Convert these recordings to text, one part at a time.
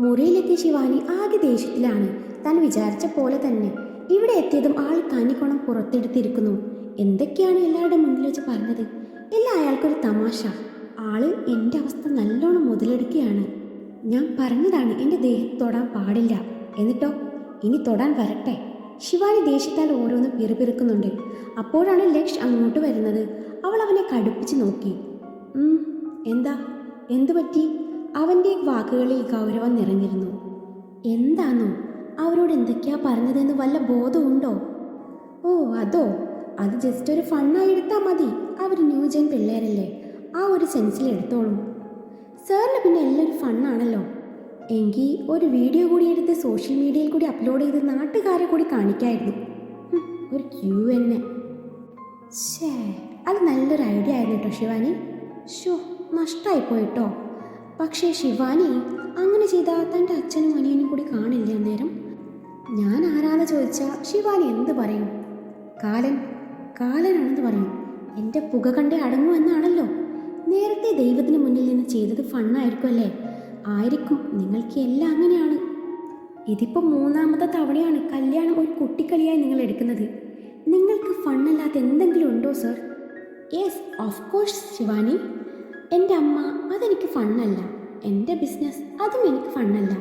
മുറിയിലെത്തിയ ശിവാനി ആകെ ദേഷ്യത്തിലാണ്. താൻ വിചാരിച്ച പോലെ തന്നെ. ഇവിടെ എത്തിയതും ആൾ തനിക്കോണം പുറത്തെടുത്തിരിക്കുന്നു. എന്തൊക്കെയാണ് എല്ലാവരുടെ മുന്നിൽ വെച്ച് പറഞ്ഞത്? എല്ലാം അയാൾക്കൊരു തമാശ. ആൾ എന്റെ അവസ്ഥ നല്ലോണം മുതലെടുക്കുകയാണ്. ഞാൻ പറഞ്ഞതാണ് എന്റെ ദേഹത്ത് തൊടാൻ പാടില്ല. എന്നിട്ടോ? ഇനി തൊടാൻ വരട്ടെ. ശിവാനി ദേഷ്യത്താൽ ഓരോന്ന് പിറുപിറുക്കുന്നുണ്ട്. അപ്പോഴാണ് ലക്ഷ് അങ്ങോട്ട് വരുന്നത്. അവൾ അവനെ കടുപ്പിച്ച് നോക്കി. എന്താ എന്തു? പറ്റി അവന്റെ വാക്കുകളിൽ ഗൗരവം നിറഞ്ഞിരുന്നു. എന്താണോ അവരോട് എന്തൊക്കെയാ പറഞ്ഞതെന്ന് വല്ല ബോധമുണ്ടോ ഓ അതോ? അത് ജസ്റ്റ് ഒരു ഫണ്ണായി എടുത്താൽ മതി. അവർ ന്യൂജൻ പിള്ളേരല്ലേ. ആ ഒരു സെൻസിൽ എടുത്തോളും. സാറിന് പിന്നെ എല്ലാം ഒരു ഫണ്ണാണല്ലോ എങ്കിൽ ഒരു വീഡിയോ കൂടി എടുത്ത് സോഷ്യൽ മീഡിയയിൽ കൂടി അപ്ലോഡ് ചെയ്ത് നാട്ടുകാരെ കൂടി കാണിക്കായിരുന്നു. ഒരു ക്യൂ എന്നെ. ഷേ അത് നല്ലൊരു ഐഡിയ ആയിരുന്നു കേട്ടോ ശിവാനി. ഷോ നഷ്ടമായി പോയിട്ടോ പക്ഷേ ശിവാനി അങ്ങനെ ചെയ്താൽ തന്റെ അച്ഛനും അനിയനും കൂടി കാണില്ല അന്നേരം ഞാൻ ആരാന്ന് ചോദിച്ചാൽ ശിവാനി എന്ത് പറയും? കാലൻ കാലനാണെന്ന് പറയും. എന്റെ പുക കണ്ടേ അടങ്ങൂ എന്നാണല്ലോ. നേരത്തെ ദൈവത്തിന് മുന്നിൽ നിന്ന് ചെയ്തത് ഫണ്ണായിരിക്കും അല്ലേ? ആയിരിക്കും. നിങ്ങൾക്ക് എല്ലാം അങ്ങനെയാണ്. ഇതിപ്പോൾ മൂന്നാമത്തെ തവണയാണ് കല്യാണം ഒരു കുട്ടിക്കളിയായി നിങ്ങൾ എടുക്കുന്നത്. നിങ്ങൾക്ക് ഫണ്ണല്ലാത്ത എന്തെങ്കിലും ഉണ്ടോ sir? Yes of course Shivani. എന്റെ അമ്മ അതെനിക്ക് ഫണ്ണല്ല. എന്റെ ബിസിനസ് അതും എനിക്ക് ഫണ്ണല്ല.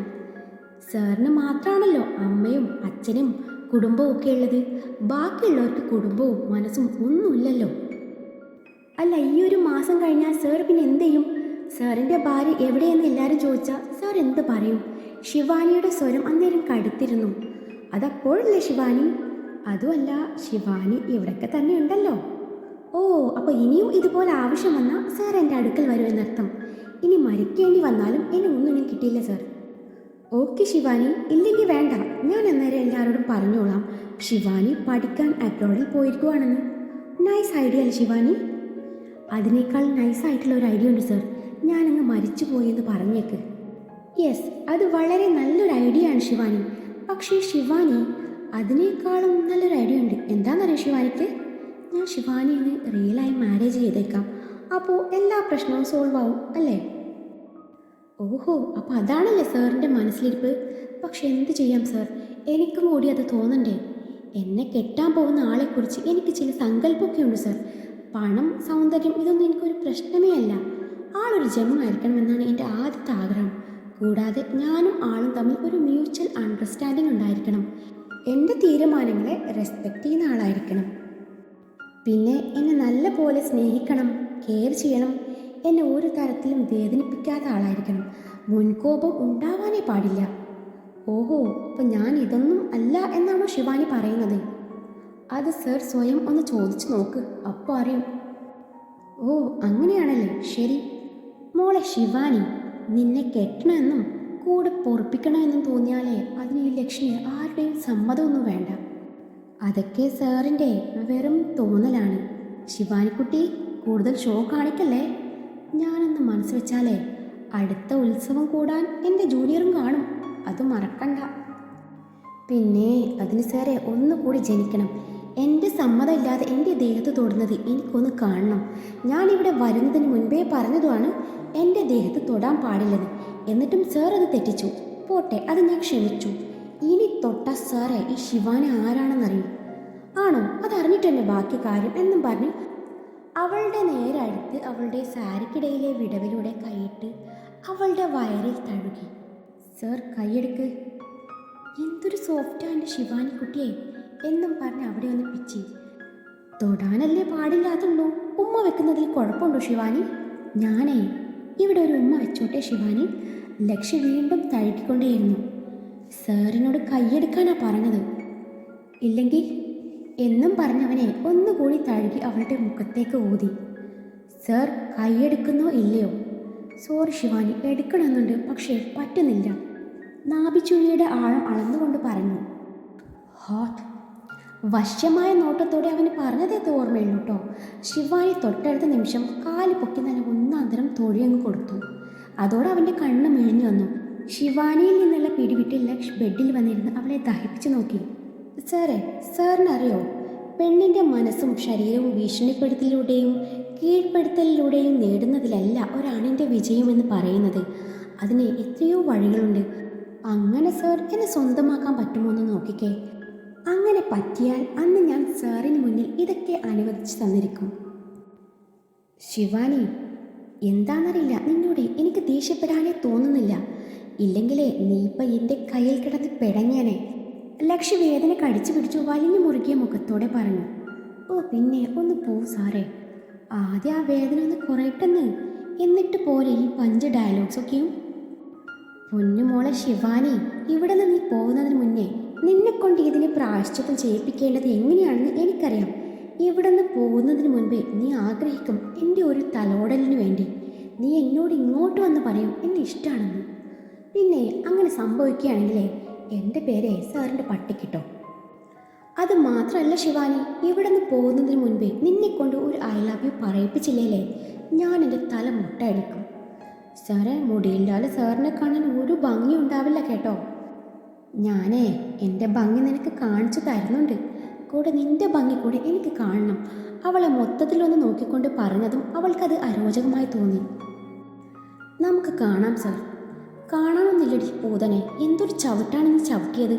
സാറിന് മാത്രമാണല്ലോ അമ്മയും അച്ഛനും കുടുംബവും ഒക്കെ ഉള്ളത്. ബാക്കിയുള്ളവർക്ക് കുടുംബവും മനസ്സും ഒന്നുമില്ലല്ലോ അല്ല ഈ ഒരു മാസം കഴിഞ്ഞാൽ സാർ പിന്നെ എന്ത് ചെയ്യും? സാറിന്റെ ഭാര്യ എവിടെയെന്ന് എല്ലാവരും ചോദിച്ചാൽ സാർ എന്ത് പറയും? ശിവാനിയുടെ സ്വരം അന്നേരം കടുത്തിരുന്നു. അതപ്പോഴല്ലേ ശിവാനി? അതുമല്ല ശിവാനി ഇവിടൊക്കെ തന്നെ ഉണ്ടല്ലോ. ഓ അപ്പോൾ ഇനിയും ഇതുപോലെ ആവശ്യം വന്നാൽ സാർ എന്റെ അടുക്കൽ വരുമെന്നർത്ഥം ഇനി മരിക്കേണ്ടി വന്നാലും എന്നെ ഒന്നിനും കിട്ടിയില്ല സാർ. ഓക്കെ ശിവാനി ഇല്ലെങ്കിൽ വേണ്ട. ഞാൻ അന്നേരം എല്ലാവരോടും പറഞ്ഞോളാം. ശിവാനി പഠിക്കാൻ അബ്രോഡിൽ പോയിരിക്കുവാണെന്ന്. നൈസ് ഐഡിയ അല്ലേ ശിവാനി? അതിനേക്കാൾ നൈസായിട്ടുള്ള ഒരു ഐഡിയ ഉണ്ട് സർ. ഞാനങ്ങ് മരിച്ചു പോയെന്ന് പറഞ്ഞേക്ക്. യെസ് അത് വളരെ നല്ലൊരു ഐഡിയ ആണ് ശിവാനി. പക്ഷേ ശിവാനി അതിനേക്കാളും നല്ലൊരു ഐഡിയ ഉണ്ട്. എന്താണെന്നറിയാം ശിവാനിക്ക്? ഞാൻ ശിവാനിയെ റിയലായി മാരേജ് ചെയ്തേക്കാം. അപ്പോൾ എല്ലാ പ്രശ്നവും സോൾവ് ആവും അല്ലേ? ഓഹോ അപ്പോൾ അതാണല്ലേ സാറിന്റെ മനസ്സിലിരിപ്പ്? പക്ഷെ എന്ത് ചെയ്യാം സാർ എനിക്കും കൂടി അത് തോന്നണ്ടേ? എന്നെ കെട്ടാൻ പോകുന്ന ആളെക്കുറിച്ച് എനിക്ക് ചില സങ്കല്പമൊക്കെ ഉണ്ട് സാർ പണം സൗന്ദര്യം ഇതൊന്നും എനിക്കൊരു പ്രശ്നമേ അല്ല. ആളൊരു ജന്മമായിരിക്കണമെന്നാണ് എന്റെ ആദ്യത്തെ ആഗ്രഹം. കൂടാതെ ഞാനും ആളും തമ്മിൽ ഒരു മ്യൂച്വൽ അണ്ടർസ്റ്റാൻഡിംഗ് ഉണ്ടായിരിക്കണം. എന്റെ തീരുമാനങ്ങളെ റെസ്പെക്റ്റ് ചെയ്യുന്ന ആളായിരിക്കണം. പിന്നെ എന്നെ നല്ല പോലെ സ്നേഹിക്കണം കെയർ ചെയ്യണം എന്നെ ഒരു തരത്തിലും വേദനിപ്പിക്കാത്ത ആളായിരിക്കണം. മുൻകോപം ഉണ്ടാവാനേ പാടില്ല. ഓഹോ അപ്പം ഞാൻ ഇതൊന്നും അല്ല എന്നാണോ ശിവാനി പറയുന്നത്? അത് സർ സ്വയം ഒന്ന് ചോദിച്ചു നോക്ക് അപ്പോൾ അറിയും. ഓ അങ്ങനെയാണല്ലേ? ശരി. മോളെ ശിവാനി നിന്നെ കെട്ടണമെന്നും കൂടെ പൊറപ്പിക്കണമെന്നും തോന്നിയാലേ അതിന് ഈ ലക്ഷ്മി ആരുടെയും സമ്മതമൊന്നും വേണ്ട. അതൊക്കെ സാറിന്റെ വെറും തോന്നലാണ്. ശിവാനിക്കുട്ടി കൂടുതൽ ഷോ കാണിക്കല്ലേ? ഞാനൊന്ന് മനസ്സ് വെച്ചാലേ അടുത്ത ഉത്സവം കൂടാൻ എന്റെ ജൂനിയറും കാണും. അത് മറക്കണ്ട. പിന്നെ അതിന് സാറേ ഒന്നുകൂടി ജനിക്കണം. എന്റെ സമ്മതമില്ലാതെ എന്റെ ദേഹത്ത് തൊടുന്നത് എനിക്കൊന്ന് കാണണം. ഞാനിവിടെ വരുന്നതിന് മുൻപേ പറഞ്ഞതുമാണ് എന്റെ ദേഹത്ത് തൊടാൻ പാടില്ലെന്ന്. എന്നിട്ടും സാർ അത് തെറ്റിച്ചു. പോട്ടെ അത് ഞാൻ ക്ഷമിച്ചു. ഇനി തൊട്ട സാറേ ഈ ശിവാനി ആരാണെന്നറിയും? ആണോ? അതറിഞ്ഞിട്ട് തന്നെ ബാക്കി കാര്യം എന്നും പറഞ്ഞ് അവളുടെ നേരെ അടുത്ത് അവളുടെ സാരിക്കിടയിലെ വിടവിലൂടെ കൈയിട്ട് അവളുടെ വയറിൽ തഴുകി. സർ കൈയെടുക്ക്. എന്തൊരു സോഫ്റ്റ് ആൻഡ് ശിവാനി കുട്ടിയെ എന്നും പറഞ്ഞ് അവിടെ ഒന്ന് പിച്ചി. തൊടാനല്ലേ പാടില്ലാത്തുള്ളൂ ഉമ്മ വെക്കുന്നതിൽ കുഴപ്പമുണ്ടോ ശിവാനി? ഞാനേ ഇവിടെ ഒരു ഉമ്മ വെച്ചോട്ടെ ശിവാനി. ലക്ഷ്യ വീണ്ടും തഴുകിക്കൊണ്ടേയിരുന്നു. സാറിനോട് കൈയെടുക്കാനാ പറഞ്ഞത്. ഇല്ലെങ്കിൽ എന്നും പറഞ്ഞവനെ ഒന്നുകൂടി തഴുകി അവളുടെ മുഖത്തേക്ക് ഊതി. സർ കൈയെടുക്കുന്നോ ഇല്ലയോ? സോറി ശിവാനി എടുക്കണമെന്നുണ്ട് പക്ഷേ പറ്റുന്നില്ല. നാഭിച്ചുഴിയുടെ ആഴം അളന്നുകൊണ്ട് പറഞ്ഞു. ഹോട്ട്. വശ്യമായ നോട്ടത്തോടെ അവന് പറഞ്ഞതേത് ഓർമ്മയുള്ളൂ കേട്ടോ ശിവാനി തൊട്ടടുത്ത നിമിഷം കാൽ പൊക്കി തന്നെ ഒന്നാന്തരം തൊഴിയങ്ങ് കൊടുത്തു. അതോടെ അവന്റെ കണ്ണ് മിഴിഞ്ഞു വന്നു. ശിവാനിയിൽ നിന്നുള്ള പിടിവിട്ട് ലക്ഷ് ബെഡിൽ വന്നിരുന്ന് അവളെ ദഹിപ്പിച്ചു നോക്കി. സാറേ സാറിനറിയോ? പെണ്ണിന്റെ മനസ്സും ശരീരവും ഭീഷണിപ്പെടുത്തലിലൂടെയും കീഴ്പ്പെടുത്തലിലൂടെയും നേടുന്നതിലല്ല ഒരാണിന്റെ വിജയമെന്ന് പറയുന്നത്. അതിന് എത്രയോ വഴികളുണ്ട്. അങ്ങനെ സാർ എന്നെ സ്വന്തമാക്കാൻ പറ്റുമോ എന്ന് നോക്കിക്കേ. അങ്ങനെ പറ്റിയാൽ അന്ന് ഞാൻ സാറിന് മുന്നിൽ ഇതൊക്കെ അനുവദിച്ചു തന്നിരിക്കും. ശിവാനി എന്താണെന്നറിയില്ല. നിന്നോട് എനിക്ക് ദേഷ്യപ്പെടാനേ തോന്നുന്നില്ല. ഇല്ലെങ്കിലേ നീ എന്റെ കയ്യിൽ കിടന്ന് പിടഞ്ഞേനെ. ലക്ഷ്യ വേദന കടിച്ചു പിടിച്ചു വലിഞ്ഞു മുറുകിയ മുഖത്തോടെ പറഞ്ഞു ഓ പിന്നെ ഒന്ന് പോ സാറേ. ആദ്യം ആ വേദന ഒന്ന് കുറയട്ടെന്ന്. എന്നിട്ട് പോലെ ഈ പഞ്ച് ഡയലോഗ്സ് ഒക്കെയും. പൊന്നുമോളെ ശിവാനി ഇവിടെ നിന്ന് നീ പോകുന്നതിന് മുന്നേ നിന്നെ കൊണ്ട് ഇതിനെ പ്രായശ്ചിത്തം ചെയ്യിപ്പിക്കേണ്ടത് എങ്ങനെയാണെന്ന് എനിക്കറിയാം. ഇവിടെ നിന്ന് പോകുന്നതിന് മുൻപേ നീ ആഗ്രഹിക്കും എന്റെ ഒരു തലോടലിന് വേണ്ടി. നീ എന്നോട് ഇങ്ങോട്ട് വന്ന് പറയും എന്നെ ഇഷ്ടമാണെന്ന് പിന്നെ അങ്ങനെ സംഭവിക്കുകയാണെങ്കിലേ എന്റെ പേര് സാറിന്റെ പട്ടിക്കിട്ടോ. അത് മാത്രമല്ല ശിവാനി ഇവിടെ നിന്ന് പോകുന്നതിന് മുൻപേ നിന്നെ കൊണ്ട് ഒരു ഐ ലവ് യു പറയിപ്പിച്ചില്ലേ ഞാൻ എന്റെ തല മുട്ടയടിക്കും. സാറേ മുടിയില്ലാതെ സാറിനെ കാണാൻ ഒരു ഭംഗി ഉണ്ടാവില്ല കേട്ടോ. ഞാനേ എന്റെ ഭംഗി നിനക്ക് കാണിച്ചു തരുന്നുണ്ട്. കൂടെ നിന്റെ ഭംഗി കൂടെ എനിക്ക് കാണണം. അവളെ മൊത്തത്തിലൊന്ന് നോക്കിക്കൊണ്ട് പറഞ്ഞതും അവൾക്കത് അരോചകമായി തോന്നി. നമുക്ക് കാണാം സാർ. കാണണമെന്നില്ലടി പൂതനെ. എന്തൊരു ചവിട്ടാണെന്ന് ചവിട്ടിയത്.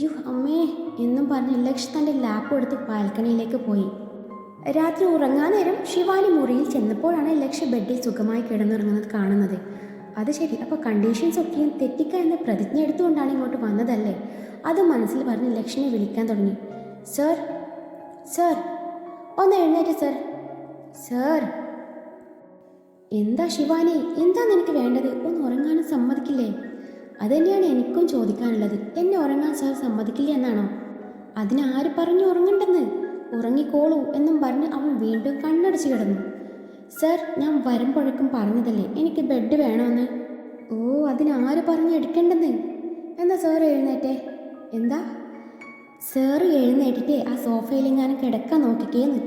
യു അമ്മേ എന്നും പറഞ്ഞ് ലക്ഷ് തന്റെ ലാപ്പ് എടുത്ത് ബാൽക്കണിയിലേക്ക് പോയി. രാത്രി ഉറങ്ങാൻ നേരം ശിവാനി മുറിയിൽ ചെന്നപ്പോഴാണ് ലക്ഷ്യ ബെഡിൽ സുഖമായി കിടന്നുറങ്ങുന്നത് കാണുന്നത്. അത് ശരി അപ്പോൾ കണ്ടീഷൻസ് ഒക്കെയും തെറ്റിക്ക എന്ന പ്രതിജ്ഞ എടുത്തുകൊണ്ടാണ് ഇങ്ങോട്ട് വന്നതല്ലേ? അത് മനസ്സിൽ പറഞ്ഞ് ലക്ഷ്മിയെ വിളിക്കാൻ തുടങ്ങി. സർ സർ ഒന്ന് എഴുന്നേറ്റ് സർ. സർ എന്താ ശിവാനി? എന്താ നിനക്ക് വേണ്ടത്? ഒന്ന് ഉറങ്ങാനും സമ്മതിക്കില്ലേ? അതുതന്നെയാണ് എനിക്കും ചോദിക്കാനുള്ളത്. എന്നെ ഉറങ്ങാൻ സാർ സമ്മതിക്കില്ല എന്നാണോ? അതിന് ആര് പറഞ്ഞു ഉറങ്ങണ്ടെന്ന്? ഉറങ്ങിക്കോളൂ എന്നും പറഞ്ഞ് അവൻ വീണ്ടും കണ്ണടച്ച് കിടന്നു. സർ ഞാൻ വരുമ്പോഴേക്കും പറഞ്ഞതല്ലേ? എനിക്ക് ബെഡ് വേണമെന്ന് ഓ അതിന് ആര് പറഞ്ഞു എടുക്കേണ്ടെന്ന്? എന്നാ സാർ എഴുന്നേറ്റേ. എന്താ? സാർ എഴുന്നേറ്റിട്ട് ആ സോഫയിൽ ഞാൻ കിടക്കാൻ നോക്കിക്കേന്ന്.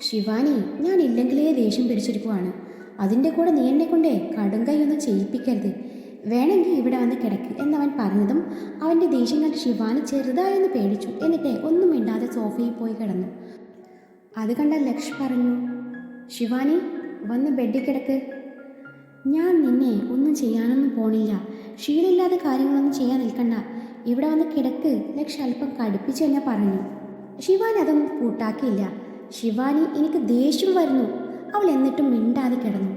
ശിവാനി ഞാൻ ഇല്ലെങ്കിലേ ദേഷ്യം പിടിച്ചിരിക്കുവാണ്. അതിന്റെ കൂടെ നീ എന്നെ കൊണ്ടേ കടും കൈയൊന്നും ചെയ്യിപ്പിക്കരുത്. വേണമെങ്കിൽ ഇവിടെ വന്ന് കിടക്ക് എന്നവൻ പറഞ്ഞതും അവന്റെ ദേഷ്യം കണ്ട് ശിവാനി ചെറുതായൊന്ന് പേടിച്ചു. എന്നിട്ട് ഒന്നും മിണ്ടാതെ സോഫയിൽ പോയി കിടന്നു. അത് കണ്ട ലക്ഷ് പറഞ്ഞു ശിവാനി വന്ന് ബെഡിൽ കിടക്ക്. ഞാൻ നിന്നെ ഒന്നും ചെയ്യാനൊന്നും പോണില്ല. ക്ഷീണില്ലാതെ കാര്യങ്ങളൊന്നും ചെയ്യാൻ നിൽക്കണ്ട. ഇവിടെ വന്ന് കിടക്ക് ലക്ഷ അല്പം കടുപ്പിച്ച് തന്നെ പറഞ്ഞു. ശിവാനി അതൊന്നും കൂട്ടാക്കിയില്ല. ശിവാനി എനിക്ക് ദേഷ്യം വരുന്നു. അവൾ എന്നിട്ടും മിണ്ടാതെ കിടന്നു.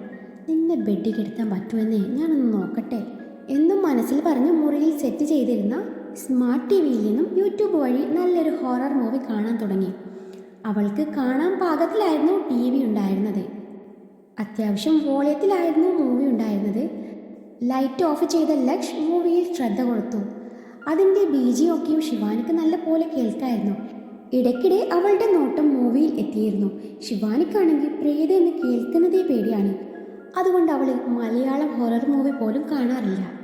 നിന്നെ ബെഡിൽ കിടത്താൻ പറ്റുമെന്നേ ഞാനൊന്ന് നോക്കട്ടെ എന്നും മനസ്സിൽ പറഞ്ഞ് മുറിയിൽ സെറ്റ് ചെയ്തിരുന്ന സ്മാർട്ട് ടി വിയിൽ നിന്നും യൂട്യൂബ് വഴി നല്ലൊരു ഹൊറർ മൂവി കാണാൻ തുടങ്ങി. അവൾക്ക് കാണാൻ പാകത്തിലായിരുന്നു ടി വി ഉണ്ടായിരുന്നത്. അത്യാവശ്യം വോളിയത്തിലായിരുന്നു മൂവി ഉണ്ടായിരുന്നത്. ലൈറ്റ് ഓഫ് ചെയ്ത ലക്ഷ് മൂവിയിൽ ശ്രദ്ധ കൊടുത്തു. അതിന്റെ ബീജിയൊക്കെയും ശിവാനിക്ക് നല്ല പോലെ കേൾക്കായിരുന്നു. ഇടയ്ക്കിടെ അവളുടെ നോട്ടം മൂവിയിൽ എത്തിയിരുന്നു. ശിവാനിക്കാണെങ്കിൽ പ്രേത എന്ന് കേൾക്കുന്നതേ പേടിയാണ്. അതുകൊണ്ട് അവൾ മലയാളം ഹൊറർ മൂവി പോലും കാണാറില്ല.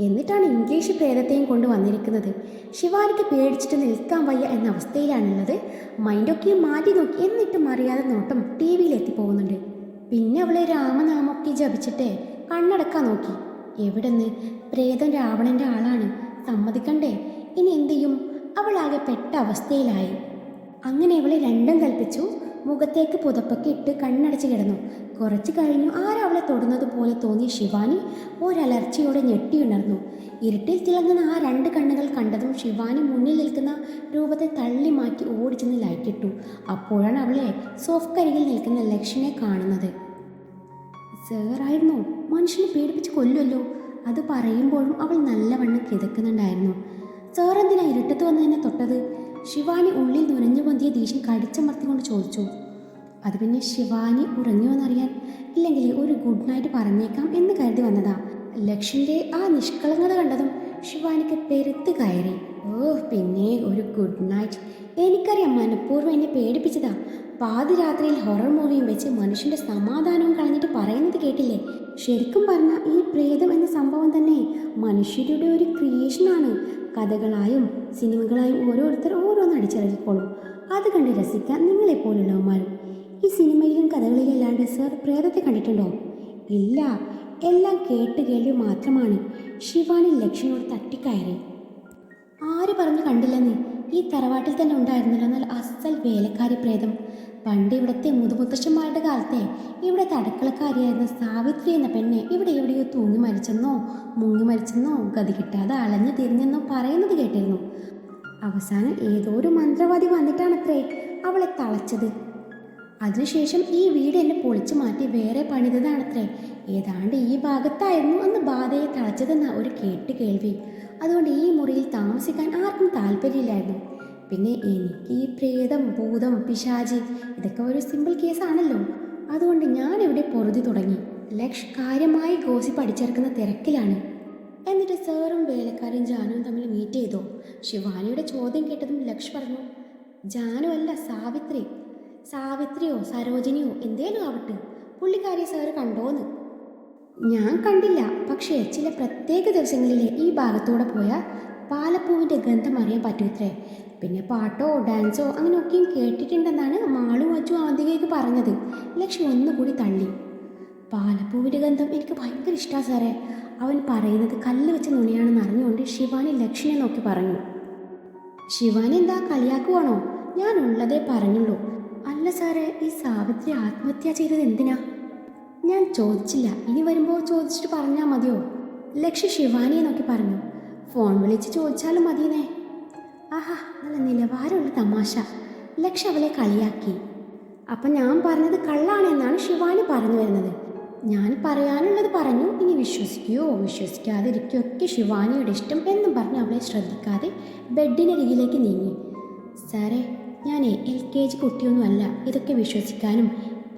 എന്നിട്ടാണ് ഇംഗ്ലീഷ് പ്രേതത്തെയും കൊണ്ട് വന്നിരിക്കുന്നത്. ശിവാനിക്ക് പേടിച്ചിട്ട് നിൽക്കാൻ വയ്യ എന്ന അവസ്ഥയിലാണുള്ളത്. മൈൻഡൊക്കെയും മാറ്റി നോക്കി എന്നിട്ടും അറിയാതെ നോട്ടം ടി വിയിൽ എത്തിപ്പോകുന്നുണ്ട്. പിന്നെ അവളെ രാമനാമൊക്കെ ജപിച്ചിട്ട് കണ്ണടക്കാൻ നോക്കി. എവിടെന്ന്? പ്രേതം രാവണന്റെ ആളാണ്. സമ്മതിക്കണ്ടേ? ഇനി എന്ത് ചെയ്യും? അവളാകെ പെട്ട അവസ്ഥയിലായി. അങ്ങനെ അവളെ രണ്ടും കൽപ്പിച്ചു. മുഖത്തേക്ക് പുതപ്പൊക്കെ ഇട്ട് കണ്ണടച്ച് കിടന്നു. കുറച്ച് കഴിഞ്ഞു ആരവളെ തൊടുന്നത് പോലെ തോന്നിയ ശിവാനി ഒരലർച്ചയോടെ ഞെട്ടിയുണർന്നു ഇരുട്ടിൽ തിളങ്ങുന്ന ആ രണ്ട് കണ്ണുകൾ കണ്ടതും ശിവാനി മുന്നിൽ നിൽക്കുന്ന രൂപത്തെ തള്ളി മാറ്റി ഓടിച്ചെന്ന് ലൈറ്റിട്ടു. അപ്പോഴാണ് അവളെ സോഫ്കരികിൽ നിൽക്കുന്ന ലക്ഷ്മിയെ കാണുന്നത്. സാറായിരുന്നു മനുഷ്യനെ പേടിപ്പിച്ച് കൊല്ലുമല്ലോ അത് പറയുമ്പോഴും അവൾ നല്ലവണ്ണം കിതക്കുന്നുണ്ടായിരുന്നു. സാർ എന്തിനാ ഇരുട്ടത്ത് വന്ന് എന്നെ തൊട്ടത്? ശിവാനി ഉള്ളിൽ നുരഞ്ഞു പൊന്തിയ ദേഷ്യം കടിച്ചമർത്തിക്കൊണ്ട് ചോദിച്ചു. അത് പിന്നെ ശിവാനി ഉറങ്ങിയോന്നറിയാൻ ഇല്ലെങ്കിൽ ഒരു ഗുഡ് നൈറ്റ് പറഞ്ഞേക്കാം എന്ന് കരുതി വന്നതാ. ലക്ഷിന്റെ ആ നിഷ്കളങ്കത കണ്ടതും ശിവാനിക്ക് പെരുത്ത് കയറി. ഓ പിന്നെ ഒരു ഗുഡ് നൈറ്റ് എനിക്കറിയാം മനഃപൂർവം എന്നെ പേടിപ്പിച്ചതാ. പാതിരാത്രിയിൽ ഹൊറർ മൂവിയും വെച്ച് മനുഷ്യന്റെ സമാധാനവും കളഞ്ഞിട്ട് പറയുന്നത് കേട്ടില്ലേ? ശരിക്കും പറഞ്ഞാൽ ഈ പ്രേതം എന്ന സംഭവം തന്നെ മനുഷ്യരുടെ ഒരു ക്രിയേഷനാണ് കഥകളായും സിനിമകളായും ഓരോരുത്തർ ഓരോന്ന് അടിച്ചിറക്കിക്കോളും അത് കണ്ട് രസിക്കാൻ നിങ്ങളെപ്പോലുള്ളവന്മാരും ഈ സിനിമയിലും കഥകളിലും അല്ലാണ്ട് സർ പ്രേതത്തെ കണ്ടിട്ടുണ്ടോ? ഇല്ല. എല്ലാം കേട്ട് കേൾവി മാത്രമാണ്. ശിവാനി ലക്ഷ്മിയോട് തട്ടിക്കയറി. ആര് പറഞ്ഞു കണ്ടില്ലെന്ന്? ഈ തറവാട്ടിൽ തന്നെ ഉണ്ടായിരുന്നല്ലോ എന്നാൽ അസൽ വേലക്കാരി പ്രേതം. പണ്ട് ഇവിടത്തെ മുതുമുത്തശ്ശന്മാരുടെ കാലത്തെ ഇവിടെ അടുക്കളക്കാരിയായിരുന്ന സാവിത്രി എന്ന പെണ്ണെ ഇവിടെ എവിടെയോ തൂങ്ങി മരിച്ചെന്നോ മുങ്ങി മരിച്ചെന്നോ ഗതി കിട്ടാതെ അളഞ്ഞു തിരിഞ്ഞെന്നോ പറയുന്നത് കേട്ടിരുന്നു. അവസാനം ഏതോ ഒരു മന്ത്രവാദി വന്നിട്ടാണത്രേ അവളെ തളച്ചത്. അതിനുശേഷം ഈ വീട് എന്നെ പൊളിച്ചു മാറ്റി വേറെ പണിതതാണത്രേ. ഏതാണ്ട് ഈ ഭാഗത്തായിരുന്നു അന്ന് ബാധയെ തളച്ചതെന്ന ഒരു കേട്ട് കേൾവി. അതുകൊണ്ട് ഈ മുറിയിൽ താമസിക്കാൻ ആർക്കും താല്പര്യമില്ലായിരുന്നു. പിന്നെ എനിക്ക് ഈ പ്രേതം ഭൂതം പിശാചി ഇതൊക്കെ ഒരു സിമ്പിൾ കേസാണല്ലോ അതുകൊണ്ട് ഞാൻ ഇവിടെ പൊറുതി തുടങ്ങി. ലക്ഷ് കാര്യമായി ഗോസി പഠിച്ചെടുക്കുന്ന തിരക്കിലാണ്. എന്നിട്ട് സാറും വേലക്കാരും ജാനുവും തമ്മിൽ മീറ്റ് ചെയ്തു. ശിവാനിയുടെ ചോദ്യം കേട്ടതും ലക്ഷ് പറഞ്ഞു ജാനു അല്ല സാവിത്രി. സാവിത്രിയോ സരോജിനിയോ എന്തേലും ആവട്ടെ. പുള്ളിക്കാരിയെ സാറ് കണ്ടോന്ന്. ഞാൻ കണ്ടില്ല. പക്ഷേ ചില പ്രത്യേക ദിവസങ്ങളിലെ ഈ ഭാഗത്തൂടെ പോയാൽ പാലപ്പൂവിന്റെ ഗന്ധം അറിയാൻ പറ്റൂത്രേ. പിന്നെ പാട്ടോ ഡാൻസോ അങ്ങനെയൊക്കെയും കേട്ടിട്ടുണ്ടെന്നാണ് മാളും അച്ചു ആദ്യമേക്ക് പറഞ്ഞത്. ലക്ഷ്മി ഒന്നുകൂടി തള്ളി. പാലപ്പൂവിന്റെ ഗന്ധം എനിക്ക് ഭയങ്കര ഇഷ്ടമാണ് സാറേ. അവൻ പറയുന്നത് കല്ല് വെച്ച നുണിയാണെന്ന് അറിഞ്ഞുകൊണ്ട് ശിവാനി ലക്ഷ്മിയെ നോക്കി പറഞ്ഞു. ശിവാനി എന്താ കളിയാക്കുവാണോ? ഞാൻ ഉള്ളതേ പറഞ്ഞുള്ളൂ. അല്ല സാറേ ഈ സാവിത്രി ആത്മഹത്യ ചെയ്തത് എന്തിനാ? ഞാൻ ചോദിച്ചില്ല. ഇനി വരുമ്പോൾ ചോദിച്ചിട്ട് പറഞ്ഞാൽ മതിയോ? ലക്ഷ്മി ശിവാനിയെ നോക്കി പറഞ്ഞു. ഫോൺ വിളിച്ച് ചോദിച്ചാലും മതിയെന്നേ. ആഹാ നല്ല നിലവാരമുള്ള തമാശ. ലക്ഷ അവളെ കളിയാക്കി. അപ്പം ഞാൻ പറഞ്ഞത് കള്ളാണെന്നാണ് ശിവാനി പറഞ്ഞു വരുന്നത്. ഞാൻ പറയാനുള്ളത് പറഞ്ഞു ഇനി വിശ്വസിക്കുകയോ വിശ്വസിക്കാതിരിക്കുകയോ ഒക്കെ ശിവാനിയുടെ ഇഷ്ടം എന്നും പറഞ്ഞ് അവളെ ശ്രദ്ധിക്കാതെ ബെഡിനരികിലേക്ക് നീങ്ങി. സാറേ ഞാൻ എൽ കെ ജി കുട്ടിയൊന്നുമല്ല ഇതൊക്കെ വിശ്വസിക്കാനും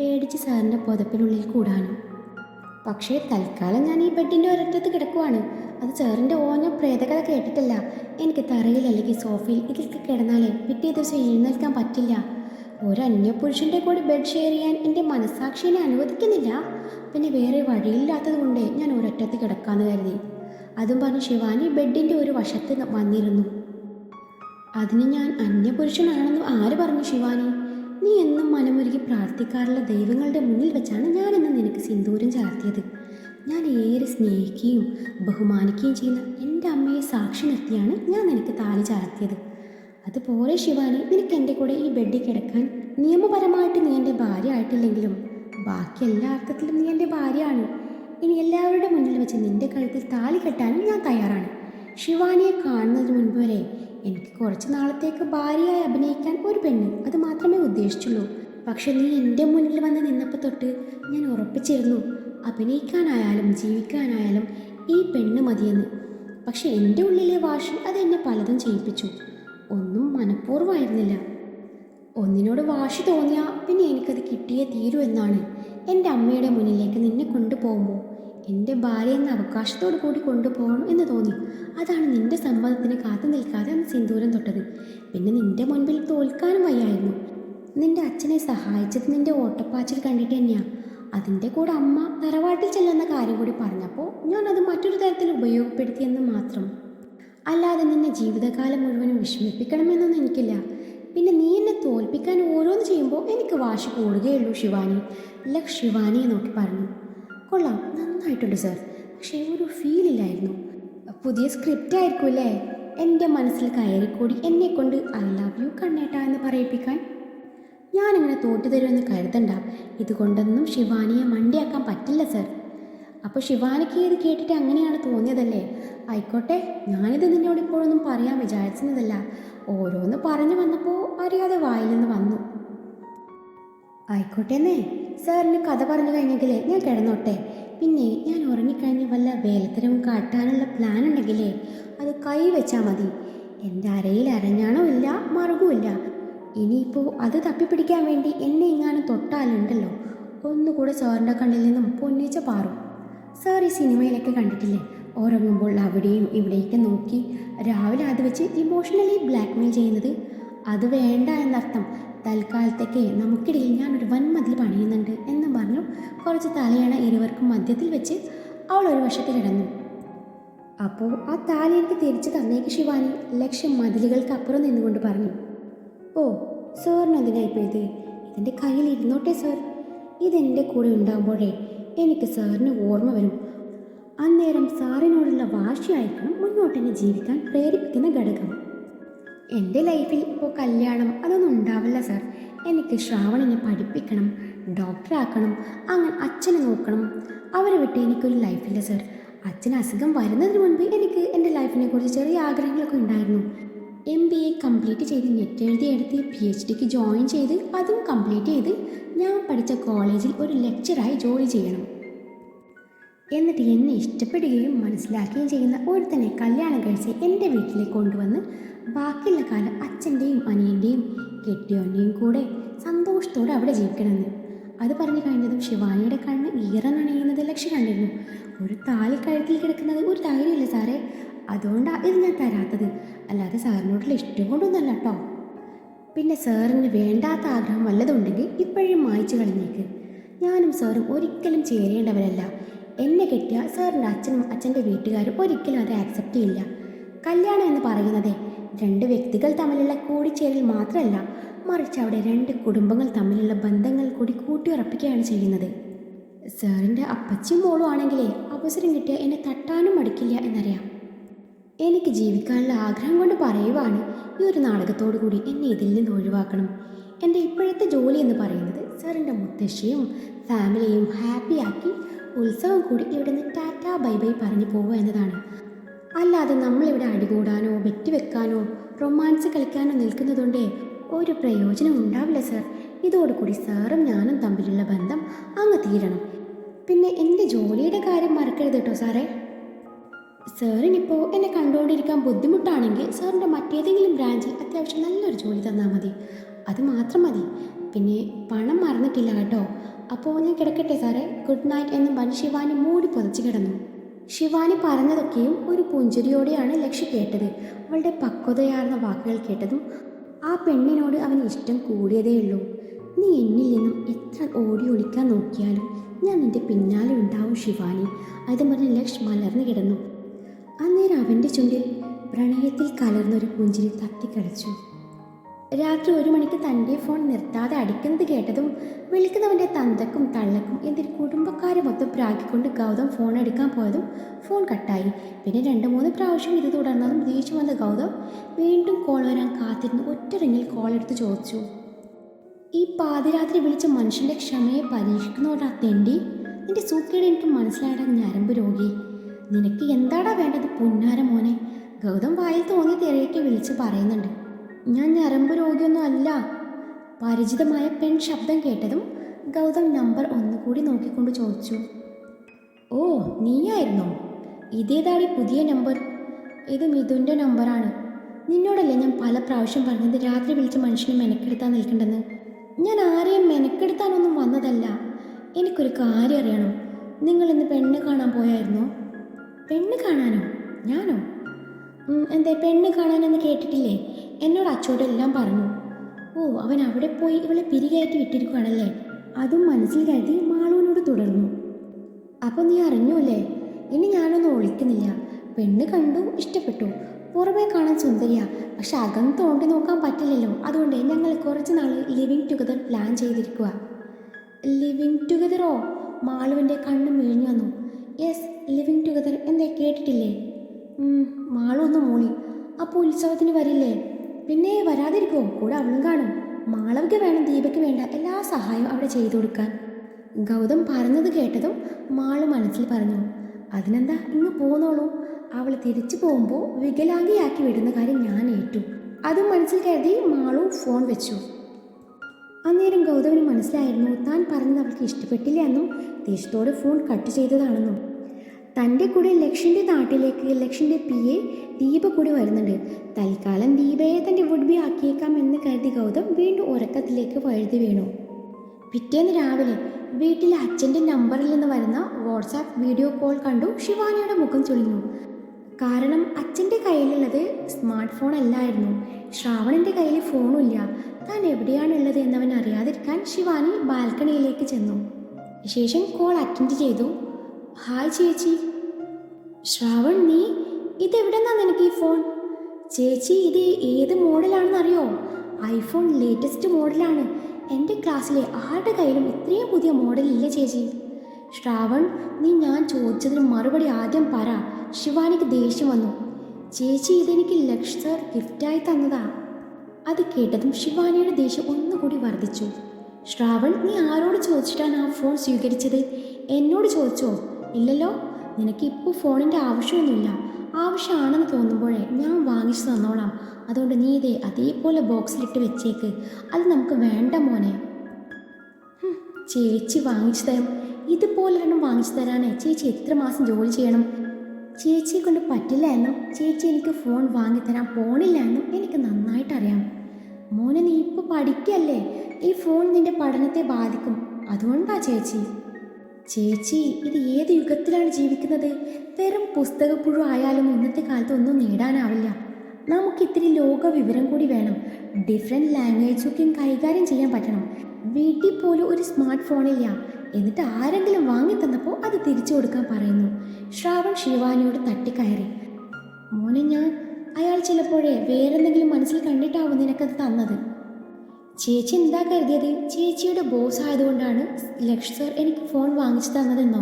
പേടിച്ച് സാറിന്റെ പുതപ്പിനുള്ളിൽ കൂടാനും. പക്ഷേ തൽക്കാലം ഞാൻ ഈ ബെഡിന്റെ ഒരറ്റത്ത് കിടക്കുവാണ്. അത് സാറിന്റെ ഓഞ്ഞ പ്രേതകഥ കേട്ടിട്ടല്ല. എനിക്ക് തറയിൽ അല്ലെങ്കിൽ സോഫയിൽ ഇതിലൊക്കെ കിടന്നാലേ പിറ്റേ ദിവസം എഴുന്നേൽക്കാൻ പറ്റില്ല. ഒരു അന്യപുരുഷന്റെ കൂടെ ബെഡ് ഷെയർ ചെയ്യാൻ എന്റെ മനസ്സാക്ഷിനെ അനുവദിക്കുന്നില്ല. പിന്നെ വേറെ വഴിയില്ലാത്തത് കൊണ്ട് ഞാൻ ഒരറ്റത്ത് കിടക്കാമെന്ന് കരുതി. അതും പറഞ്ഞ് ശിവാനി ബെഡിന്റെ ഒരു വശത്ത് വന്നിരുന്നു. അതിന് ഞാൻ അന്യപുരുഷനാണെന്ന് ആര് പറഞ്ഞു ശിവാനി? നീ എന്നും മനമൊരുക്കി പ്രാർത്ഥിക്കാറുള്ള ദൈവങ്ങളുടെ മുന്നിൽ വെച്ചാണ് ഞാനെന്ന് നിനക്ക് സിന്ദൂരം ചാർത്തിയത്. ഞാൻ ഏറെ സ്നേഹിക്കുകയും ബഹുമാനിക്കുകയും ചെയ്യുന്ന എന്റെ അമ്മയെ സാക്ഷി നിർത്തിയാണ് ഞാൻ നിനക്ക് താലി ചാർത്തിയത്. അതുപോലെ ശിവാനി നിനക്ക് എന്റെ കൂടെ ഈ ബെഡിൽ കിടക്കാൻ നിയമപരമായിട്ട് നീ എന്റെ ഭാര്യ ആയിട്ടില്ലെങ്കിലും ബാക്കി എല്ലാ അർത്ഥത്തിലും നീ എന്റെ ഭാര്യയാണ്. ഇനി എല്ലാവരുടെ മുന്നിൽ വെച്ച് നിന്റെ കഴുത്തിൽ താലി കെട്ടാനും ഞാൻ തയ്യാറാണ്. ശിവാനിയെ കാണുന്നതിന് മുൻപ് വരെ എനിക്ക് കുറച്ച് നാളത്തേക്ക് ഭാര്യയായി അഭിനയിക്കാൻ ഒരു പെണ്ണ് അത് മാത്രമേ ഉദ്ദേശിച്ചുള്ളൂ. പക്ഷെ നീ എന്റെ മുന്നിൽ വന്ന് നിന്നപ്പോൾ തൊട്ട് ഞാൻ ഉറപ്പിച്ചിരുന്നു. അഭിനയിക്കാനായാലും ജീവിക്കാനായാലും ഈ പെണ്ണ് മതിയെന്ന്. പക്ഷെ എന്റെ ഉള്ളിലെ വാശി അതെന്നെ പലതും ചെയ്യിപ്പിച്ചു. ഒന്നും മനഃപൂർവമായിരുന്നില്ല. ഒന്നിനോട് വാശി തോന്നിയാൽ പിന്നെ എനിക്കത് കിട്ടിയേ തീരൂ എന്നാണ് എന്റെ അമ്മയുടെ മുന്നിലേക്ക് നിന്നെ കൊണ്ടുപോകുമ്പോൾ. എന്റെ ഭാര്യ എന്ന അവകാശത്തോടു കൂടി കൊണ്ടുപോകണം എന്ന് തോന്നി. അതാണ് നിന്റെ സമ്മതത്തിന് കാത്തു നിൽക്കാതെ അന്ന് സിന്ദൂരം തൊട്ടത്. പിന്നെ നിന്റെ മുൻപിൽ തോൽക്കാനും വയ്യായിരുന്നു. നിന്റെ അച്ഛനെ സഹായിച്ചത് നിന്റെ ഓട്ടപ്പാച്ചിൽ കണ്ടിട്ട് തന്നെയാ. അതിന്റെ കൂടെ അമ്മ തറവാട്ടിൽ ചെല്ലുന്ന കാര്യം കൂടി പറഞ്ഞപ്പോൾ ഞാൻ അത് മറ്റൊരു തരത്തിൽ ഉപയോഗപ്പെടുത്തിയെന്ന് മാത്രം. അല്ലാതെ നിന്നെ ജീവിതകാലം മുഴുവനും വിഷമിപ്പിക്കണമെന്നൊന്നും എനിക്കില്ല. പിന്നെ നീ എന്നെ തോൽപ്പിക്കാൻ ഓരോന്ന് ചെയ്യുമ്പോൾ എനിക്ക് വാശി കൂടുകയുള്ളൂ ശിവാനി. ലക്ഷ് ശിവാനിയെ നോക്കി പറഞ്ഞു. കൊള്ളാം നന്നായിട്ടുണ്ട് സർ. പക്ഷേ ഒരു ഫീലില്ലായിരുന്നു പുതിയ സ്ക്രിപ്റ്റ് ആയിരിക്കും അല്ലേ എന്റെ മനസ്സിൽ കയറിക്കൂടി എന്നെ കൊണ്ട് ഐ ലവ് യു കണ്ണേട്ട എന്ന് പറയിപ്പിക്കാൻ ഞാനിങ്ങനെ തോറ്റു തരുമെന്ന് കരുതണ്ട. ഇതുകൊണ്ടൊന്നും ശിവാനിയെ മണ്ടിയാക്കാൻ പറ്റില്ല സർ. അപ്പോൾ ശിവാനിക്ക് ഇത് കേട്ടിട്ട് അങ്ങനെയാണ് തോന്നിയതല്ലേ? ആയിക്കോട്ടെ ഞാനിത് നിന്നോട് ഇപ്പോഴൊന്നും പറയാൻ വിചാരിച്ചിരുന്നതല്ല ഓരോന്ന് പറഞ്ഞു വന്നപ്പോൾ അറിയാതെ വായിൽ നിന്ന് വന്നു. ആയിക്കോട്ടെന്നേ സാറിന് കഥ പറഞ്ഞു കഴിഞ്ഞെങ്കിലേ ഞാൻ കിടന്നോട്ടെ. പിന്നെ ഞാൻ ഉറങ്ങിക്കഴിഞ്ഞ് വല്ല വേലത്തരവും കാട്ടാനുള്ള പ്ലാൻ ഉണ്ടെങ്കിലേ അത് കൈ വെച്ചാൽ മതി. എന്റെ അരയിൽ അരഞ്ഞാണോ ഇല്ല മറുകുമില്ല ഇനിയിപ്പോൾ അത് തപ്പിപ്പിടിക്കാൻ വേണ്ടി എന്നെ ഇങ്ങാനും തൊട്ടാലുണ്ടല്ലോ. ഒന്നുകൂടെ സാറിന്റെ കണ്ണിൽ നിന്നും പൊന്നിച്ച പാറും. സാർ ഈ സിനിമയിലൊക്കെ കണ്ടിട്ടില്ലേ? ഉറങ്ങുമ്പോൾ അവിടെയും ഇവിടെയൊക്കെ നോക്കി രാവിലെ അത് വെച്ച് ഇമോഷണലി ബ്ലാക്ക്മെയിൽ ചെയ്യുന്നത്. അത് വേണ്ട എന്നർത്ഥം. തൽക്കാലത്തേക്ക് നമുക്കിടയിൽ ഞാനൊരു വൻമതിൽ പണിയുന്നുണ്ട് എന്ന് പറഞ്ഞു കുറച്ച് തലയണ ഇരുവർക്കും മധ്യത്തിൽ വെച്ച് അവൾ ഒരു വശത്ത് കിടന്നു. അപ്പോൾ ആ താലി എനിക്ക് തിരിച്ചു തന്നേക്ക് ശിവാനി ലക്ഷ്യം മതിലുകൾക്കപ്പുറം നിന്നുകൊണ്ട് പറഞ്ഞു. ഓ സാറിന് എന്തിനായിപ്പോൾ ഇത് ഇതെന്റെ കയ്യിൽ ഇരുന്നോട്ടെ സാർ ഇതെന്റെ കൂടെ ഉണ്ടാകുമ്പോഴേ എനിക്ക് സാറിന് ഓർമ്മ വരും. അന്നേരം സാറിനോടുള്ള വാശിയായിരിക്കണം മുന്നോട്ട് എന്നെ ജീവിക്കാൻ പ്രേരിപ്പിക്കുന്ന ഘടകം. എന്റെ ലൈഫിൽ ഇപ്പോൾ കല്യാണം അതൊന്നും ഉണ്ടാവില്ല സാർ എനിക്ക് ശ്രാവണിനെ പഠിപ്പിക്കണം ഡോക്ടറാക്കണം അങ്ങനെ അച്ഛനെ നോക്കണം. അവരെ വിട്ട് എനിക്കൊരു ലൈഫില്ല സാർ അച്ഛന് അസുഖം വരുന്നതിന് മുൻപ് എനിക്ക് എന്റെ ലൈഫിനെ കുറിച്ച് ചെറിയ ആഗ്രഹങ്ങളൊക്കെ ഉണ്ടായിരുന്നു. എം ബി എ കംപ്ലീറ്റ് ചെയ്ത് നെറ്റ് എഴുതി എടുത്ത് പി എച്ച് ഡിക്ക് ജോയിൻ ചെയ്ത് അതും കംപ്ലീറ്റ് ചെയ്ത് ഞാൻ പഠിച്ച കോളേജിൽ ഒരു ലെക്ചറായി ജോലി ചെയ്യണം. എന്നിട്ട് എന്നെ ഇഷ്ടപ്പെടുകയും മനസ്സിലാക്കുകയും ചെയ്യുന്ന ഒരുത്തനെ കല്യാണം കഴിച്ച് എന്റെ വീട്ടിലേക്ക് കൊണ്ടുവന്ന് ബാക്കിയുള്ള കാലം അച്ഛന്റെയും അനിയന്റെയും കെട്ടിയോന്റെയും കൂടെ സന്തോഷത്തോടെ അവിടെ ജീവിക്കണമെന്ന്. അത് പറഞ്ഞു കഴിഞ്ഞതും ശിവാനിയുടെ കണ്ണ് ഈറനണയുന്നത് ലക്ഷ്യം കണ്ടിരുന്നു. ഒരു താലി കഴുത്തിൽ കിടക്കുന്നത് ഒരു ധൈര്യമില്ല സാറേ. അതുകൊണ്ടാണ് ഇത് ഞാൻ തരാത്തത്. അല്ലാതെ സാറിനോടുള്ള ഇഷ്ടം കൊണ്ടൊന്നല്ല കേട്ടോ. പിന്നെ സാറിന് വേണ്ടാത്ത ആഗ്രഹം വല്ലതുണ്ടെങ്കിൽ ഇപ്പോഴും മായ്ച്ചു കളഞ്ഞേക്ക്. ഞാനും സാറും ഒരിക്കലും ചേരേണ്ടവരല്ല. എന്നെ കെട്ടിയ സാറിന്റെ അച്ഛനും അച്ഛന്റെ വീട്ടുകാരും ഒരിക്കലും അത് ആക്സെപ്റ്റ് ചെയ്യില്ല. കല്യാണം എന്ന് പറയുന്നത് രണ്ട് വ്യക്തികൾ തമ്മിലുള്ള കൂടിച്ചേരൽ മാത്രമല്ല മറിച്ച് അവിടെ രണ്ട് കുടുംബങ്ങൾ തമ്മിലുള്ള ബന്ധങ്ങൾ കൂടി കൂട്ടിയുറപ്പിക്കുകയാണ് ചെയ്യുന്നത്. സാറിന്റെ അപ്പച്ചിയും മോളും ആണെങ്കിലേ അവസരം കിട്ടിയാൽ എന്നെ തട്ടാനും മടിക്കില്ല എന്നറിയാം. എനിക്ക് ജീവിക്കാനുള്ള ആഗ്രഹം കൊണ്ട് പറയുവാണ് ഈ ഒരു നാടകത്തോടു കൂടി എന്നെ ഇതിൽ നിന്ന് ഒഴിവാക്കണം. എന്റെ ഇപ്പോഴത്തെ ജോലി എന്ന് പറയുന്നത് സാറിന്റെ മുത്തശ്ശിയും ഫാമിലിയും ഹാപ്പിയാക്കി ഉത്സവം കൂടി ഇവിടെ നിന്ന് ടാറ്റ ബൈ ബൈ പറഞ്ഞു പോവുക എന്നതാണ്. അല്ലാതെ നമ്മളിവിടെ അടികൂടാനോ ബെറ്റ് വെക്കാനോ റൊമാൻസ് കളിക്കാനോ നിൽക്കുന്നതുകൊണ്ടേ ഒരു പ്രയോജനം ഉണ്ടാവില്ല സർ. ഇതോടുകൂടി സാറും ഞാനും തമ്മിലുള്ള ബന്ധം അങ്ങ് തീരണം. പിന്നെ എന്റെ ജോലിയുടെ കാര്യം മറക്കരുത് കേട്ടോ സാറേ. സാറിനിപ്പോൾ എന്നെ കണ്ടുകൊണ്ടിരിക്കാൻ ബുദ്ധിമുട്ടാണെങ്കിൽ സാറിന്റെ മറ്റേതെങ്കിലും ബ്രാഞ്ചിൽ അത്യാവശ്യം നല്ലൊരു ജോലി തന്നാൽ മതി. അത് മാത്രം മതി. പിന്നെ പണം മറന്നിട്ടില്ല കേട്ടോ. അപ്പോൾ ഞാൻ കിടക്കട്ടെ സാറേ. ഗുഡ് നൈറ്റ് എന്ന് പറഞ്ഞ് ശിവാനി മൂടി പൊതച്ച് കിടന്നു. ശിവാനി പറഞ്ഞതൊക്കെയും ഒരു പുഞ്ചിരിയോടെയാണ് ലക്ഷ്യ കേട്ടത്. അവളുടെ പക്വതയാർന്ന വാക്കുകൾ കേട്ടതും ആ പെണ്ണിനോട് അവന് ഇഷ്ടം കൂടിയതേയുള്ളൂ നീ എന്നിൽ നിന്നും എത്ര ഓടി ഒളിക്കാൻ നോക്കിയാലും ഞാൻ നിന്റെ പിന്നാലെ ഉണ്ടാവും ശിവാനി. അതും പറഞ്ഞ് ലക്ഷ് മലർന്നു കിടന്നു. അന്നേരം അവന്റെ ചുണ്ടിൽ പ്രണയത്തിൽ കലർന്നൊരു പുഞ്ചിരി തട്ടിക്കളിച്ചു രാത്രി ഒരു മണിക്ക് തന്റെ ഫോൺ നിർത്താതെ അടിക്കുന്നത് കേട്ടതും വിളിക്കുന്നവന്റെ തന്തക്കും തള്ളക്കും എന്തൊരു കുടുംബക്കാരെ മൊത്തം പ്രാഗിക്കൊണ്ട് ഗൗതം ഫോൺ എടുക്കാൻ പോയതും ഫോൺ കട്ടായി. പിന്നെ രണ്ട് മൂന്ന് പ്രാവശ്യം ഇത് തുടർന്നതും തിരിച്ചു വന്ന ഗൗതം വീണ്ടും കോൾ വരാൻ കാത്തിരുന്ന് ഒറ്റ റിങ്ങിൽ കോൾ എടുത്ത് ചോദിച്ചു. ഈ പാതിരാത്രി വിളിച്ച മനുഷ്യന്റെ ക്ഷമയെ പരീക്ഷിക്കുന്നവരാ തെണ്ടി. നിന്റെ സൂക്കേട് എനിക്ക് മനസ്സിലായടാ ഞരമ്പ് രോഗി. നിനക്ക് എന്താടാ വേണ്ടത് പുന്നാര മോനെ? ഗൗതം വായിൽ തോന്നി തിരയൊക്കെ വിളിച്ച് പറയുന്നുണ്ട്. ഞാൻ ഞരമ്പ് രോഗിയൊന്നും അല്ല. പരിചിതമായ പെൺ ശബ്ദം കേട്ടതും ഗൗതം നമ്പർ ഒന്നുകൂടി നോക്കിക്കൊണ്ട് ചോദിച്ചു. ഓ നീയായിരുന്നോ? ഇതേതാണ് പുതിയ നമ്പർ? ഇത് മിഥുന്റെ നമ്പറാണ്. നിന്നോടല്ലേ ഞാൻ പല പ്രാവശ്യം പറഞ്ഞത് രാത്രി വിളിച്ച് മനുഷ്യനെ മെനക്കെടുത്താൻ നിൽക്കണ്ടെന്ന്? ഞാൻ ആരെയും മെനക്കെടുത്താനൊന്നും വന്നതല്ല. എനിക്കൊരു കാര്യം അറിയണം. നിങ്ങൾ ഇന്ന് പെണ്ണ് കാണാൻ പോയായിരുന്നോ? പെണ്ണ് കാണാനോ? ഞാനോ? എന്താ പെണ്ണ് കാണാനെന്ന് കേട്ടിട്ടില്ലേ? എന്നോട് അച്ചോടെല്ലാം പറഞ്ഞു. ഓ അവൻ അവിടെ പോയി ഇവളെ പിരികയറ്റി വിട്ടിരിക്കുകയാണല്ലേ അതും മനസ്സിൽ കരുതി മാളുവിനോട് തുടർന്നു. അപ്പോൾ നീ അറിഞ്ഞൂല്ലേ ഇനി ഞാനൊന്നും ഒളിക്കുന്നില്ല. പെണ്ണ് കണ്ടു ഇഷ്ടപ്പെട്ടു. പുറമേ കാണാൻ സുന്ദരിയാ. പക്ഷെ അകം തോണ്ടി നോക്കാൻ പറ്റില്ലല്ലോ. അതുകൊണ്ട് ഞങ്ങൾ കുറച്ച് നാൾ ലിവിങ് ടുഗദർ പ്ലാൻ ചെയ്തിരിക്കുക ലിവിങ് ടുഗദറോ മാളുവിന്റെ കണ്ണ് മേഞ്ഞു വന്നു. യെസ് ലിവിങ് ടുഗദർ എന്താ കേട്ടിട്ടില്ലേ? മാളൊന്ന് മൂളി അപ്പോൾ ഉത്സവത്തിന് വരില്ലേ? പിന്നെ വരാതിരിക്കുമോ കൂടെ അവളും കാണും. മാളവിക്ക് വേണം ദീപയ്ക്ക് വേണ്ട എല്ലാ സഹായവും അവിടെ ചെയ്തു കൊടുക്കാൻ. ഗൗതം പറഞ്ഞത് കേട്ടതും മാളു മനസ്സിൽ പറഞ്ഞു. അതിനെന്താ ഇങ്ങ് പോന്നോളൂ? അവൾ തിരിച്ചു പോകുമ്പോൾ വികലാംഗിയാക്കി വിടുന്ന കാര്യം ഞാൻ ഏറ്റു. അതും മനസ്സിൽ കരുതി മാളു ഫോൺ വെച്ചു. അന്നേരം ഗൗതമിന് മനസ്സിലായിരുന്നു താൻ പറഞ്ഞത് അവൾക്ക് ഇഷ്ടപ്പെട്ടില്ല എന്നും ദേഷ്യത്തോട് ഫോൺ കട്ട് ചെയ്തതാണെന്നും. തന്റെ കൂടെ ലക്ഷ്യന്റെ നാട്ടിലേക്ക് ലക്ഷ്യന്റെ പി എ ദീപ കൂടി വരുന്നുണ്ട്. തൽക്കാലം ദീപയെ തന്റെ വുഡ് ബി ആക്കിയേക്കാം എന്ന് കരുതി ഗൗതം വീണ്ടും ഉറക്കത്തിലേക്ക് വഴുതി വീണു. പിറ്റേന്ന് രാവിലെ വീട്ടിലെ അച്ഛന്റെ നമ്പറിൽ നിന്ന് വരുന്ന വാട്സാപ്പ് വീഡിയോ കോൾ കണ്ടു ശിവാനിയുടെ മുഖം ചൊളിഞ്ഞു. കാരണം അച്ഛന്റെ കയ്യിലുള്ളത് സ്മാർട്ട് ഫോൺ അല്ലായിരുന്നു. ശ്രാവണന്റെ കയ്യിൽ ഫോണില്ല താൻ എവിടെയാണുള്ളത് എന്നവൻ അറിയാതിരിക്കാൻ ശിവാനി ബാൽക്കണിയിലേക്ക് ചെന്നു. ശേഷം കോൾ അറ്റൻഡ് ചെയ്തു. ഹായ് ചേച്ചി. ശ്രാവൺ നീ ഇതെവിടെ നിന്നാ നിനക്ക് ഈ ഫോൺ? ചേച്ചി ഇത് ഏത് മോഡലാണെന്ന് അറിയോ ഐഫോൺ ലേറ്റസ്റ്റ് മോഡലാണ്. എന്റെ ക്ലാസ്സിലെ ആരുടെ കയ്യിലും ഇത്രയും പുതിയ മോഡലില്ല ചേച്ചി. ശ്രാവൺ നീ ഞാൻ ചോദിച്ചതിന് മറുപടി ആദ്യം പറ. ശിവാനിക്ക് ദേഷ്യം വന്നു. ചേച്ചി ഇതെനിക്ക് ലക്ഷ് സർ ഗിഫ്റ്റായി തന്നതാ. അത് കേട്ടതും ശിവാനിയുടെ ദേഷ്യം ഒന്നുകൂടി വർദ്ധിച്ചു. ശ്രാവൺ നീ ആരോട് ചോദിച്ചിട്ടാണ് ആ ഫോൺ സ്വീകരിച്ചത്? എന്നോട് ചോദിച്ചോ? ഇല്ലല്ലോ? നിനക്ക് ഇപ്പോൾ ഫോണിന്റെ ആവശ്യമൊന്നുമില്ല. ആവശ്യമാണെന്ന് തോന്നുമ്പോഴേ ഞാൻ വാങ്ങിച്ചു തന്നോളാം. അതുകൊണ്ട് നീ ഇതേ അതേപോലെ ബോക്സിലിട്ട് വെച്ചേക്ക്. അത് നമുക്ക് വേണ്ട മോനെ. ചേച്ചി വാങ്ങിച്ചു തരും. ഇതുപോലെ ഒരെണ്ണം വാങ്ങിച്ചു തരാനേ ചേച്ചി എത്ര മാസം ജോലി ചെയ്യണം? ചേച്ചിയെ കൊണ്ട് പറ്റില്ല എന്നും ചേച്ചി എനിക്ക് ഫോൺ വാങ്ങിത്തരാൻ പോണില്ല എന്നും എനിക്ക് നന്നായിട്ട് അറിയാം. മോനെ നീ ഇപ്പോൾ പഠിക്കല്ലേ? ഈ ഫോൺ നിന്റെ പഠനത്തെ ബാധിക്കും. അതുകൊണ്ടാ ചേച്ചി. ചേച്ചി ഇത് ഏത് യുഗത്തിലാണ് ജീവിക്കുന്നത്? വെറും പുസ്തകപ്പുഴു ആയാലും ഇന്നത്തെ കാലത്ത് ഒന്നും നേടാനാവില്ല. നമുക്ക് ഇത്തിരി ലോക വിവരം കൂടി വേണം. ഡിഫറെന്റ് ലാംഗ്വേജൊക്കെ കൈകാര്യം ചെയ്യാൻ പറ്റണം. വീട്ടിൽ പോലും ഒരു സ്മാർട്ട് ഫോണില്ല എന്നിട്ട് ആരെങ്കിലും വാങ്ങി തന്നപ്പോൾ അത് തിരിച്ചു കൊടുക്കാൻ പറയുന്നു. ശ്രാവൺ ശിവാനിയോട് തട്ടിക്കയറി. മോനെ ഞാൻ അയാൾ ചിലപ്പോഴേ വേറെന്തെങ്കിലും മനസ്സിൽ കണ്ടിട്ടാവും നിനക്കത് തന്നത്. ചേച്ചി എന്താ കരുതിയത്? ചേച്ചിയുടെ ബോസ് ആയതുകൊണ്ടാണ് ലക്ഷ് സർ എനിക്ക് ഫോൺ വാങ്ങിച്ചു തന്നതെന്നോ?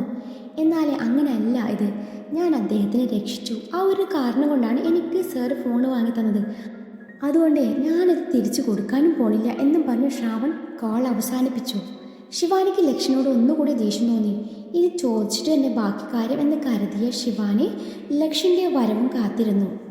എന്നാലേ അങ്ങനെയല്ല ഇത്. ഞാൻ അദ്ദേഹത്തിനെ രക്ഷിച്ചു. ആ ഒരു കാരണം കൊണ്ടാണ് എനിക്ക് സർ ഫോൺ വാങ്ങി തന്നത്. അതുകൊണ്ട് ഞാനത് തിരിച്ചു കൊടുക്കാനും പോണില്ല എന്നും പറഞ്ഞ് ശ്രാവൺ കോൾ അവസാനിപ്പിച്ചു. ശിവാനിക്ക് ലക്ഷ്യനോട് ഒന്നുകൂടി ദേഷ്യം തോന്നി. ഇത് ചോദിച്ചിട്ട് തന്നെ ബാക്കി കാര്യം എന്ന് കരുതിയ ശിവാനി ലക്ഷിന്റെ വരവും കാത്തിരുന്നു.